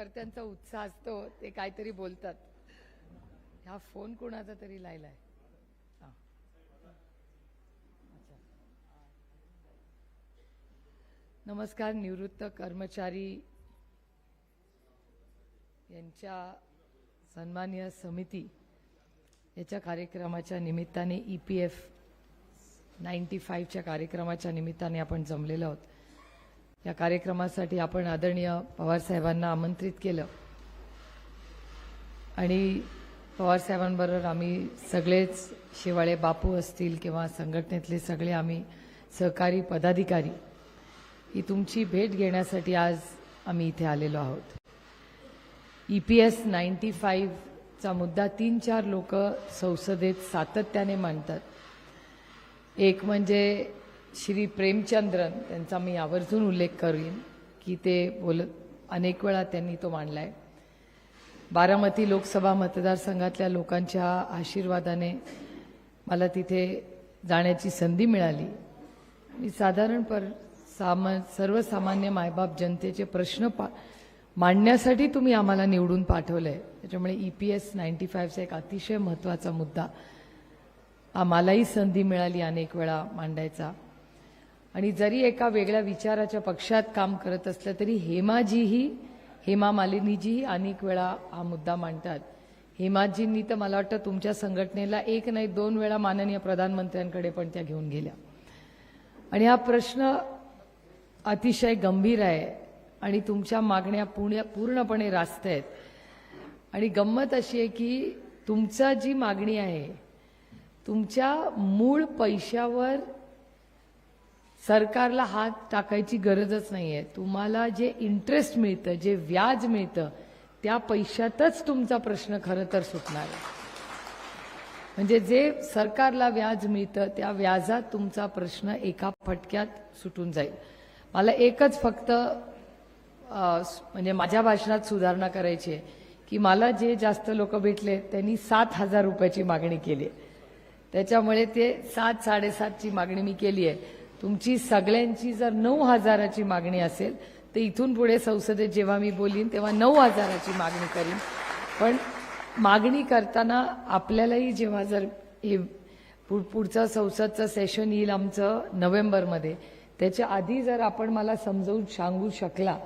कर्त्यांचा उत्साह असतो ते काहीतरी बोलतात. हा फोन कोणाचा तरी लायलाय? नमस्कार निवृत्त कर्मचारी यांच्या सन्मान्य समिती याच्या कार्यक्रमाच्या निमित्ताने ई पी एफ नाईन्टी फाईव्हच्या कार्यक्रमाच्या निमित्ताने आपण जमलेलो आहोत. या कार्यक्रमासाठी आपण आदरणीय पवारसाहेबांना आमंत्रित केलं. आणि पवारसाहेबांबरोबर आम्ही सगळेच शिवाळे बापू असतील किंवा संघटनेतले सगळे आम्ही सहकारी पदाधिकारी ही तुमची भेट घेण्यासाठी आज आम्ही इथे आलेलो आहोत. ई पी एस नाईन्टी फाईव्हचा मुद्दा तीन चार लोक संसदेत सातत्याने मांडतात. एक म्हणजे श्री प्रेमचंद्रन त्यांचा मी आवर्जून उल्लेख करीन की ते बोलत अनेक वेळा त्यांनी तो मांडला आहे बारामती लोकसभा मतदारसंघातल्या लोकांच्या आशीर्वादाने मला तिथे जाण्याची संधी मिळाली. मी साधारण पर सामा सर्वसामान्य मायबाप जनतेचे प्रश्न पा मांडण्यासाठी तुम्ही आम्हाला निवडून पाठवलंय. त्याच्यामुळे ई पी एस नाईन्टी फाईव्हचा एक अतिशय महत्त्वाचा मुद्दा आम्हालाही संधी मिळाली अनेक वेळा मांडायचा. आणि जरी एका वेगळ्या विचाराच्या पक्षात काम करत असलं तरी हेमाजीही हेमा मालिनीजीही अनेक वेळा हा मुद्दा मांडतात. हेमाजींनी तर मला वाटतं तुमच्या संघटनेला एक नाही दोन वेळा माननीय प्रधानमंत्र्यांकडे पण त्या घेऊन गेल्या. आणि हा प्रश्न अतिशय गंभीर आहे आणि तुमच्या मागण्या पुण्या पूर्णपणे रास्त आहेत. आणि गंमत अशी आहे की तुमचा जी मागणी आहे तुमच्या मूळ पैशावर सरकारला हात टाकायची गरजच नाहीये. तुम्हाला जे इंटरेस्ट मिळतं जे व्याज मिळतं त्या पैशातच तुमचा प्रश्न खरं तर सुटणार आहे. म्हणजे जे सरकारला व्याज मिळतं त्या व्याजात तुमचा प्रश्न एका फटक्यात सुटून जाईल. मला एकच फक्त म्हणजे माझ्या भाषणात सुधारणा करायची आहे की मला जे जास्त लोक भेटले त्यांनी सात हजार रुपयाची मागणी केली आहे. त्याच्यामुळे ते सात साडेसातची मागणी मी केली आहे. तुमची सगळ्यांची जर नऊ हजाराची मागणी असेल तर इथून पुढे संसदेत जेव्हा मी बोलीन तेव्हा नऊ हजाराची मागणी करीन. पण मागणी करताना आपल्यालाही जेव्हा जर हे पु- पुढचं संसदचं सेशन येईल आमचं नोव्हेंबरमध्ये त्याच्या आधी जर आपण मला समजावून सांगू शकला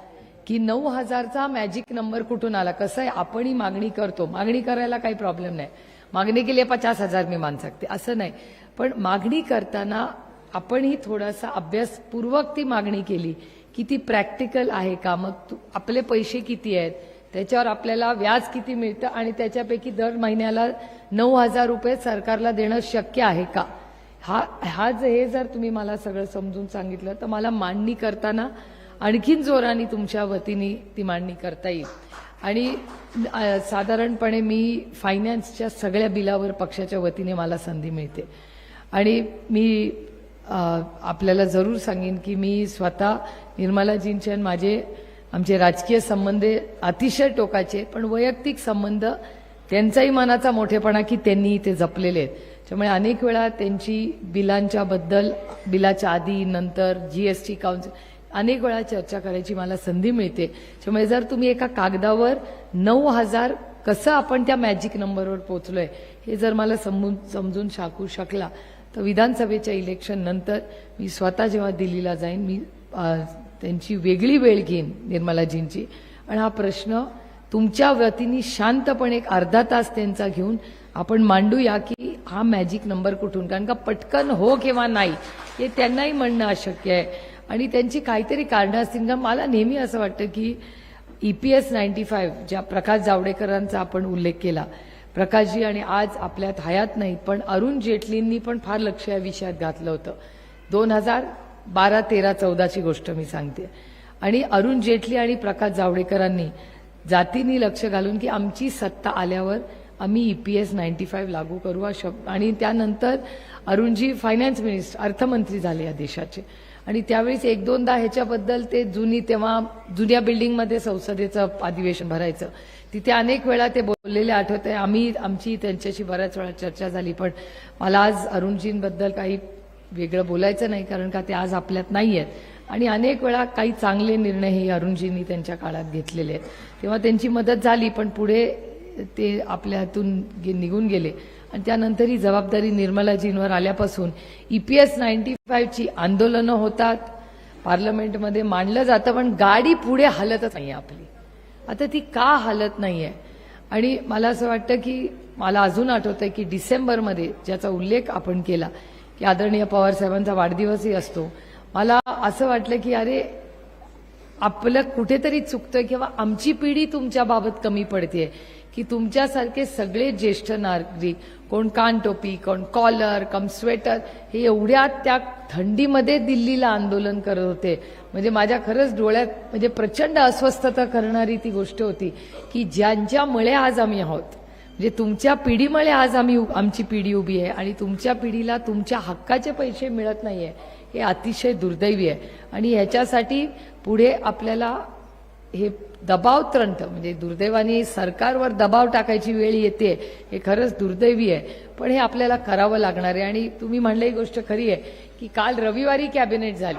की नऊ हजारचा मॅजिक नंबर कुठून आला कसं आहे आपणही मागणी करतो. मागणी करायला काही प्रॉब्लेम नाही. मागणी केली आहे पचास हजार मी मान सकते असं नाही. पण मागणी करताना आपणही थोडासा अभ्यासपूर्वक ती मागणी केली की ती प्रॅक्टिकल आहे का? मग तू- आपले पैसे किती आहेत? त्याच्यावर आपल्याला व्याज किती मिळतं आणि त्याच्यापैकी दर महिन्याला नऊ हजार रुपये सरकारला देणं शक्य आहे का? हा हा हे जर तुम्ही मला सगळं समजून सांगितलं तर मला मांडणी करताना आणखीन जोराने तुमच्या वतीने ती मांडणी करता येईल. आणि साधारणपणे मी फायनान्सच्या सगळ्या बिलावर पक्षाच्या वतीने मला संधी मिळते. आणि मी आपल्याला जरूर सांगेन की मी स्वतः निर्मलाजींचे आणि माझे आमचे राजकीय संबंध अतिशय टोकाचे पण वैयक्तिक संबंध त्यांचाही मनाचा मोठेपणा की त्यांनी ते जपलेले आहेत. त्यामुळे अनेक वेळा त्यांची बिलांच्या बद्दल बिलाच्या आधी नंतर जीएसटी काउन्सिल अनेक वेळा चर्चा करायची मला संधी मिळते. त्यामुळे जर तुम्ही एका कागदावर नऊ हजार कसं आपण त्या मॅजिक नंबरवर पोहोचलोय हे जर मला समजून समजून शाकू शकला तर विधानसभेच्या इलेक्शन नंतर मी स्वतः जेव्हा दिल्लीला जाईन मी त्यांची वेगळी वेळ घेईन निर्मलाजींची. आणि हा प्रश्न तुमच्या वतीने शांतपणे एक अर्धा तास त्यांचा घेऊन आपण मांडूया की हा मॅजिक नंबर कुठून? कारण का पटकन हो किंवा नाही हे त्यांनाही म्हणणं अशक्य आहे. आणि त्यांची काहीतरी कारणं असतील. का मला नेहमी असं वाटतं की E P S ninety five ज्या प्रकाश जावडेकरांचा आपण उल्लेख केला प्रकाशजी आणि आज आपल्यात हयात नाही पण अरुण जेटलींनी पण फार लक्ष या विषयात घातलं होतं. दोन हजार बारा तेरा चौदाची गोष्ट मी सांगते. आणि अरुण जेटली आणि प्रकाश जावडेकरांनी जातींनी लक्ष घालून की आमची सत्ता आल्यावर आम्ही E P S ninety five लागू करू हा शब्द आणि त्यानंतर अरुणजी फायनान्स मिनिस्टर अर्थमंत्री झाले या देशाचे. आणि त्यावेळीच एक दोनदा ह्याच्याबद्दल ते जुनी तेव्हा जुन्या बिल्डिंगमध्ये संसदेचं अधिवेशन भरायचं. तिथे अनेक वेळा ते बोललेले आठवत आहे आम्ही आमची त्यांच्याशी बऱ्याच वेळा चर्चा झाली पण मला आज अरुणजींबद्दल काही वेगळं बोलायचं नाही कारण का ते आज आपल्यात नाही आहेत आणि अनेक वेळा काही चांगले निर्णय हे अरुणजींनी त्यांच्या काळात घेतलेले आहेत. तेव्हा त्यांची मदत झाली पण पुढे ते आपल्या हातून गे- निघून गेले. आणि त्यानंतर ही जबाबदारी निर्मलाजींवर आल्यापासून ई पी एस नाईन्टी फाईव्हची आंदोलनं होतात. पार्लमेंटमध्ये मांडलं जातं पण गाडी पुढे हलतच नाही आपली. आता ती का हलत नाहीये? आणि मला असं वाटतं की मला अजून आठवतंय की डिसेंबरमध्ये ज्याचा उल्लेख आपण केला की आदरणीय पवार साहेबांचा वाढदिवसही असतो. मला असं वाटलं की अरे आपलं कुठेतरी चुकतंय किंवा आमची पिढी तुमच्या बाबत कमी पडतेय. की तुमच्यासारखे सगळे ज्येष्ठ नागरिक कोण कानटोपी कोण कॉलर कम स्वेटर हे एवढ्या त्या थंडीमध्ये दिल्लीला आंदोलन करत होते. म्हणजे माझ्या खरंच डोळ्यात म्हणजे प्रचंड अस्वस्थता करणारी ती गोष्ट होती की ज्यांच्यामुळे आज आम्ही आहोत. म्हणजे तुमच्या पिढीमुळे आज आम्ही आमची पिढी उभी आहे आणि तुमच्या पिढीला तुमच्या हक्काचे पैसे मिळत नाहीये. हे अतिशय दुर्दैवी आहे. आणि ह्याच्यासाठी पुढे आपल्याला हे दबावत्रंत म्हणजे दुर्दैवाने सरकारवर दबाव टाकायची वेळ येते हे खरंच दुर्दैवी आहे. पण हे आपल्याला करावं लागणार आहे. आणि तुम्ही म्हणलं ही गोष्ट खरी आहे की काल रविवारी कॅबिनेट झाली.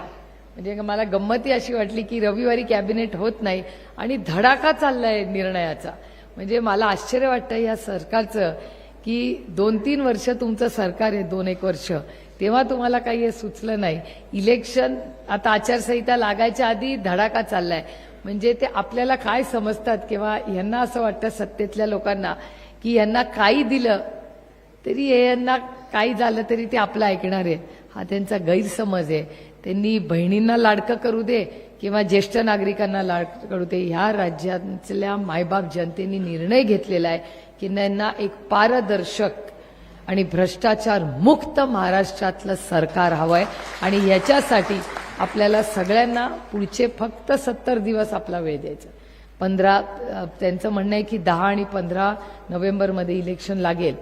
म्हणजे मला गंमती अशी वाटली की रविवारी कॅबिनेट होत नाही आणि धडाका चाललाय निर्णयाचा. म्हणजे मला आश्चर्य वाटतं या सरकारचं की दोन तीन वर्ष तुमचं सरकार आहे दोन एक वर्ष. तेव्हा तुम्हाला काही हे सुचलं नाही. इलेक्शन आता आचारसंहिता लागायच्या आधी धडाका चाललाय. म्हणजे ते आपल्याला काय समजतात किंवा यांना असं वाटतं सत्तेतल्या लोकांना की यांना काही दिलं तरी हे यांना काही झालं तरी ते आपलं ऐकणार आहे. हा त्यांचा गैरसमज आहे. त्यांनी बहिणींना लाडकं करू दे किंवा ज्येष्ठ नागरिकांना लाडकं करू दे. ह्या राज्यातल्या मायबाप जनतेने निर्णय घेतलेला आहे की त्यांना एक पारदर्शक आणि भ्रष्टाचार मुक्त महाराष्ट्रातलं सरकार हवंय. आणि याच्यासाठी आपल्याला सगळ्यांना पुढचे फक्त सत्तर दिवस आपला वेळ द्यायचा. पंधरा त्यांचं म्हणणं आहे की दहा आणि पंधरा नोव्हेंबरमध्ये इलेक्शन लागेल.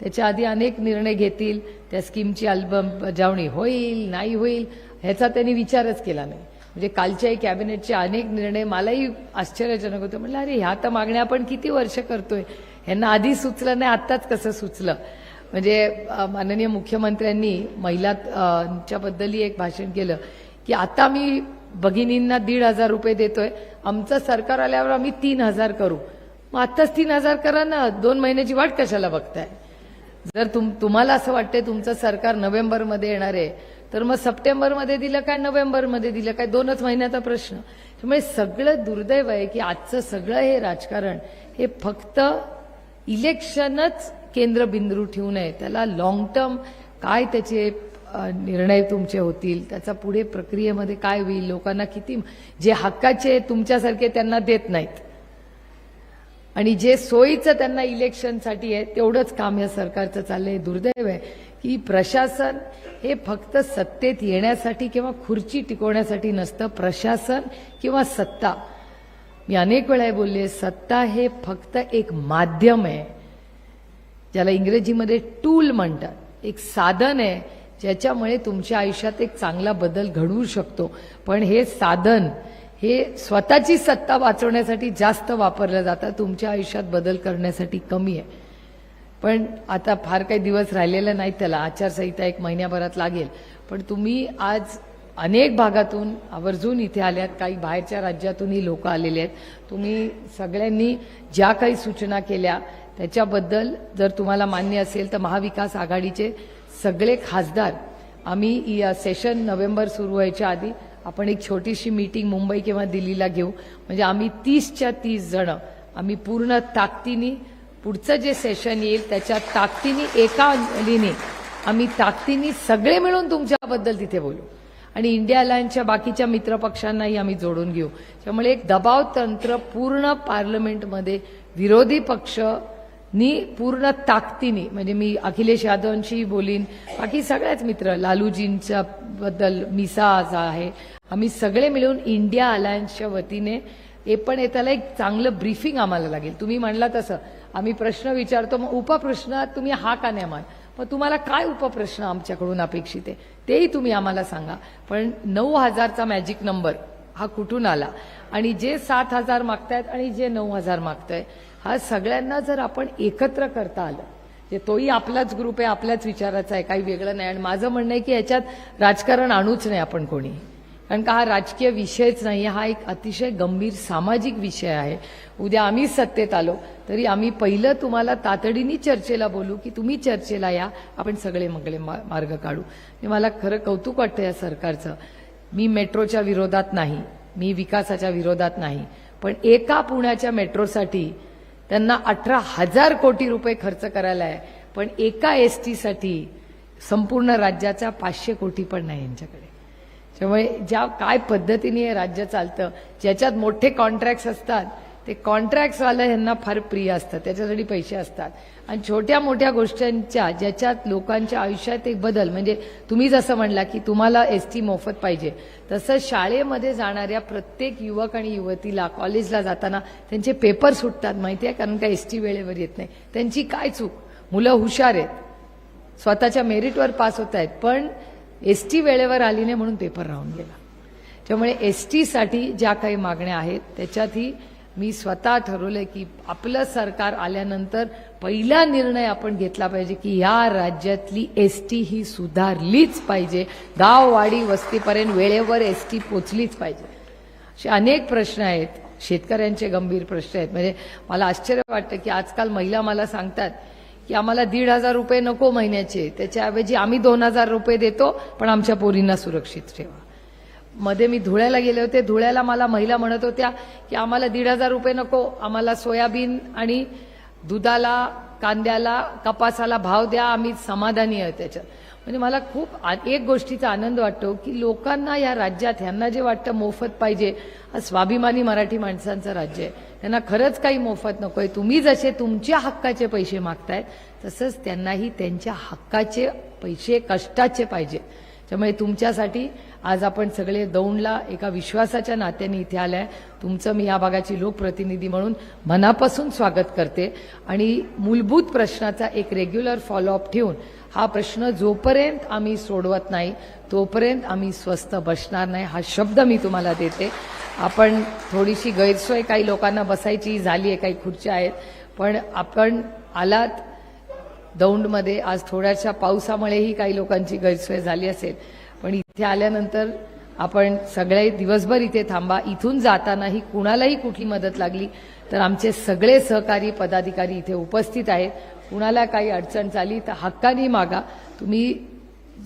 त्याच्या आधी अनेक निर्णय घेतील. त्या स्कीमची अंमलबजावणी होईल नाही होईल ह्याचा त्यांनी विचारच केला नाही. म्हणजे कालच्याही कॅबिनेटचे अनेक निर्णय मलाही आश्चर्यजनक होतं. म्हणलं अरे ह्या तर मागण्या आपण किती वर्ष करतोय? ह्यांना आधी सुचलं नाही आत्ताच कसं सुचलं? म्हणजे माननीय मुख्यमंत्र्यांनी महिलांच्याबद्दलही एक भाषण केलं. की आता मी भगिनींना दीड हजार रुपये देतोय. आमचं सरकार आल्यावर आम्ही तीन हजार करू. मग आत्ताच तीन हजार करा ना. दोन महिन्याची वाट कशाला बघताय? जर तुम तुम्हाला असं वाटतंय तुमचं सरकार नोव्हेंबरमध्ये येणार आहे तर मग सप्टेंबरमध्ये दिलं काय? नोव्हेंबरमध्ये दिलं काय? दोनच महिन्याचा प्रश्न. त्यामुळे सगळं दुर्दैव आहे की आजचं सगळं हे राजकारण हे फक्त इलेक्शनच केंद्रबिंदू ठेवू नये. त्याला लॉंग टर्म काय त्याचे निर्णय तुमचे होतील त्याचा पुढे प्रक्रियेमध्ये काय होईल लोकांना किती जे हक्काचे तुमच्यासारखे त्यांना देत नाहीत. आणि जे सोयीचं त्यांना इलेक्शनसाठी आहे तेवढंच काम या सरकारचं चाललंय. दुर्दैव आहे की प्रशासन हे फक्त सत्तेत येण्यासाठी किंवा खुर्ची टिकवण्यासाठी नसतं. प्रशासन किंवा सत्ता. मी अनेक वेळा बोलले सत्ता हे फक्त एक माध्यम आहे ज्याला इंग्रजीमध्ये टूल म्हणतात. एक साधन आहे ज्याच्यामुळे तुमच्या आयुष्यात एक चांगला बदल घडवू शकतो. पण हे साधन हे स्वतःची सत्ता वाचवण्यासाठी जास्त वापरलं जातं. तुमच्या आयुष्यात बदल करण्यासाठी कमी आहे. पण आता फार काही दिवस राहिलेलं नाही त्याला. आचारसंहिता एक महिन्याभरात लागेल. पण तुम्ही आज अनेक भागातून आवर्जून इथे आल्यात. काही बाहेरच्या राज्यातूनही लोक आलेले आहेत. तुम्ही सगळ्यांनी ज्या काही सूचना केल्या त्याच्याबद्दल जर तुम्हाला मान्य असेल तर महाविकास आघाडीचे सगळे खासदार आम्ही या सेशन नोव्हेंबर सुरू व्हायच्या आधी आपण एक छोटीशी मीटिंग मुंबई किंवा दिल्लीला घेऊ. म्हणजे आम्ही तीसच्या तीस जण आम्ही पूर्ण ताकदीने पुढचं जे सेशन येईल त्याच्या ताकदीने एका अंजलीने आम्ही ताकदीने सगळे मिळून तुमच्याबद्दल तिथे बोलू. आणि इंडिया अलायन्सच्या बाकीच्या मित्रपक्षांनाही आम्ही जोडून घेऊ. त्यामुळे एक दबाव तंत्र पूर्ण पार्लमेंटमध्ये विरोधी पक्ष नी पूर्ण ताकदीने म्हणजे मी अखिलेश यादवांशी बोलीन. बाकी सगळ्याच मित्र लालूजींच्या बद्दल मिसा आज आहे. आम्ही सगळे मिळून इंडिया अलायन्सच्या वतीने हे पण येताला त्याला एक चांगलं ब्रीफिंग आम्हाला लागेल. तुम्ही म्हणला तसं. आम्ही प्रश्न विचारतो मग उपप्रश्न तुम्ही हा का नाही मान मग तुम्हाला काय उपप्रश्न आमच्याकडून अपेक्षित आहे? तेही तुम्ही आम्हाला सांगा. पण नऊ हजारचा मॅजिक नंबर हा कुठून आला? आणि जे सात हजार मागतायत आणि जे नऊ हजार मागताय हा सगळ्यांना जर आपण एकत्र करता आलं जे तोही आपलाच ग्रुप आहे आपल्याच विचाराचा आहे काही वेगळं नाही. आणि माझं म्हणणं आहे की याच्यात राजकारण आणूच नाही आपण कोणी. कारण का हा राजकीय विषयच नाही हा एक अतिशय गंभीर सामाजिक विषय आहे. उद्या आम्ही सत्तेत आलो तरी आम्ही पहिलं तुम्हाला तातडीने चर्चेला बोलू की तुम्ही चर्चेला या आपण सगळे मगळे मा- मार्ग काढू. मला खरं कौतुक वाटतं या सरकारचं. मी मेट्रोच्या विरोधात नाही मी विकासाच्या विरोधात नाही पण एका पुण्याच्या मेट्रोसाठी त्यांना अठरा हजार कोटी रुपये खर्च करायला आहे पण एका एस टीसाठी संपूर्ण राज्याचा पाचशे कोटी पण नाही यांच्याकडे. त्यामुळे ज्या काय पद्धतीने हे राज्य चालतं ज्याच्यात मोठे कॉन्ट्रॅक्ट्स असतात ते कॉन्ट्रॅक्ट्सवाले ह्यांना फार प्रिय असतात त्याच्यासाठी पैसे असतात. आणि छोट्या मोठ्या गोष्टींच्या ज्याच्यात लोकांच्या आयुष्यात एक बदल म्हणजे तुम्ही जसं म्हणला की तुम्हाला एस टी मोफत पाहिजे तसं शाळेमध्ये जाणाऱ्या प्रत्येक युवक आणि युवतीला कॉलेजला जाताना त्यांचे पेपर सुटतात माहिती आहे? कारण का एस टी वेळेवर येत नाही. त्यांची काय चूक? मुलं हुशार आहेत. स्वतःच्या मेरिटवर पास होत आहेत. पण एस टी वेळेवर आली नाही म्हणून पेपर राहून गेला. त्यामुळे एस टीसाठी ज्या काही मागण्या आहेत त्याच्यातही मी स्वतः ठरवलंय की आपलं सरकार आल्यानंतर पहिला निर्णय आपण घेतला पाहिजे की या राज्यातली एस टी ही सुधारलीच पाहिजे. गाववाडी वस्तीपर्यंत वेळेवर एस टी पोचलीच पाहिजे. असे अनेक प्रश्न आहेत. शेतकऱ्यांचे गंभीर प्रश्न आहेत. म्हणजे मला आश्चर्य वाटतं की आजकाल महिला मला सांगतात की आम्हाला दीड हजार रुपये नको महिन्याचे. त्याच्याऐवजी आम्ही दोन हजार रुपये देतो पण आमच्या पोरींना सुरक्षित ठेवा. मध्ये मी धुळ्याला गेले होते. धुळ्याला मला महिला म्हणत होत्या की आम्हाला दीड हजार रुपये नको आम्हाला सोयाबीन आणि दुधाला कांद्याला कपासाला भाव द्या आम्ही समाधानी आहे त्याच्यात. म्हणजे मला खूप आ- एक गोष्टीचा आनंद वाटतो की लोकांना या राज्यात ह्यांना जे वाटतं मोफत पाहिजे हा स्वाभिमानी मराठी माणसांचं राज्य आहे. त्यांना खरंच काही मोफत नको आहे तुम्ही जसे तुमच्या हक्काचे पैसे मागतायत तसंच त्यांनाही त्यांच्या हक्काचे पैसे कष्टाचे पाहिजे. त्यामुळे तुमच्यासाठी आज आपण सगळे दौंडला एका विश्वासाच्या नात्याने इथे आलाय. तुमचं मी या भागाची लोकप्रतिनिधी म्हणून मनापासून स्वागत करते. आणि मूलभूत प्रश्नाचा एक रेग्युलर फॉलोअप ठेवून हा प्रश्न जोपर्यंत आम्ही सोडवत नाही तोपर्यंत आम्ही स्वस्त बसणार नाही हा शब्द मी तुम्हाला देते. आपण थोडीशी गैरसोय काही लोकांना बसायची झाली आहे काही खुर्च्या आहेत. पण आपण आलात दौंडमध्ये आज थोड्याशा पावसामुळेही काही लोकांची गैरसोय झाली असेल. पण इथे आल्यानंतर आपण सगळे दिवसभर इथे थांबा. इथून जातानाही कुणालाही कुठली मदत लागली तर आमचे सगळे सहकारी पदाधिकारी इथे उपस्थित आहेत. कुणाला काही अडचण झाली तर हक्कानी मागा. तुम्ही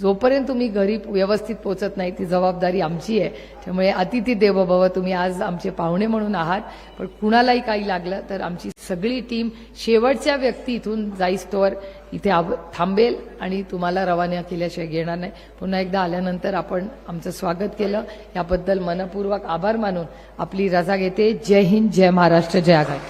जोपर्यंत तुम्ही घरी व्यवस्थित पोचत नाही ती जबाबदारी आमची आहे. त्यामुळे अतिथी देवो भव तुम्ही आज आमचे पाहुणे म्हणून आहात. पण कुणालाही काही लागलं तर आमची सगळी टीम शेवटच्या व्यक्ती इथून जाईस्तोवर इथे थांबेल आणि तुम्हाला रवाना केल्याशिवाय घेणार नाही. पुन्हा एकदा आल्यानंतर आपण आमचं स्वागत केलं. याबद्दल मनपूर्वक आभार मानून आपली रजा घेते. जय हिंद जय महाराष्ट्र जय आघाडी.